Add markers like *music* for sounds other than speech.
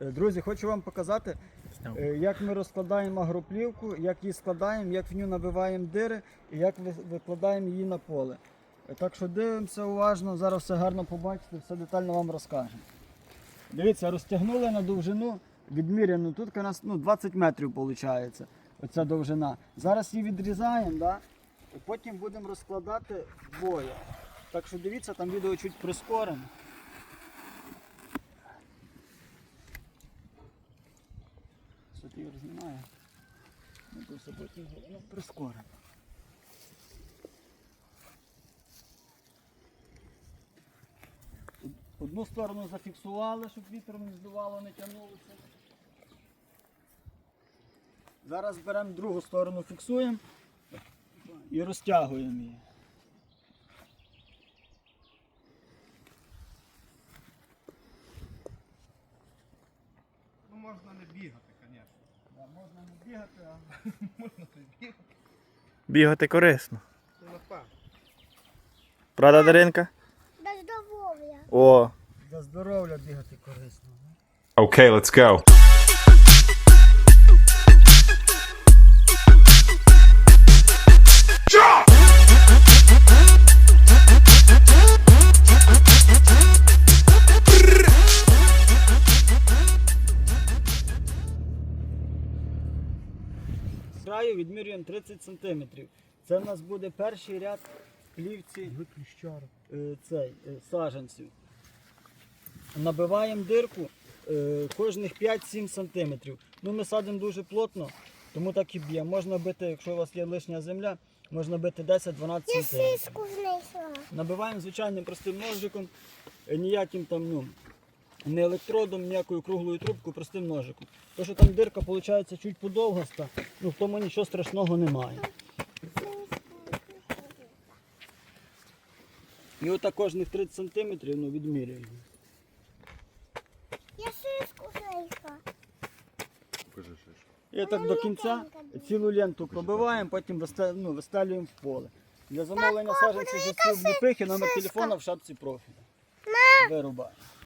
Е, Друзі, хочу вам показати, е, як ми розкладаємо агроплівку, як її складаємо, як в нього набиваємо дири і як викладаємо її на поле. Е, Так що дивимося уважно, зараз все гарно побачите, все детально вам розкажемо. Дивіться, розтягнули на довжину, відміряно. Тут у нас ну, 20 метрів виходить, оця довжина. Зараз її відрізаємо, да? і потім будемо розкладати двоє. Так що дивіться, там відео чуть прискорено. Ти його знімає? Все потім воно прискорено. Одну сторону зафіксували, щоб вітром не здувало, не тягнулося. Зараз беремо другу сторону, фіксуємо і розтягуємо її. Можна не бігати, звісно. Да, можна не бігати, а *laughs* Можна не бігати. Бігати корисно. Правда, Даринка? До здоров'я. О, До здоров'я бігати корисно. Okay, let's go. Краю відмірюємо 30 см. Це в нас буде перший ряд плівці е, цей, е, саджанців. Набиваємо дирку е, кожних 5-7 см. Ну, ми садимо дуже плотно, тому так і б'ємо. Можна бити, якщо у вас є лишня земля, можна бити 10-12 см. Набиваємо звичайним простим ножиком, е, ніяким там, ну, не електродом, ніякою круглою трубкою, простим ножиком. То, що там дирка виходить чуть подовгаста, ну в тому нічого страшного немає. І отак кожних 30 см ну, відмірюємо. Я сиску знайшла. І так до кінця цілу ленту пробиваємо, потім виста- ну, вистелюємо в поле. Для замовлення саджанців життів обліпихи номер телефона в шапці профіля. Вирубаємо.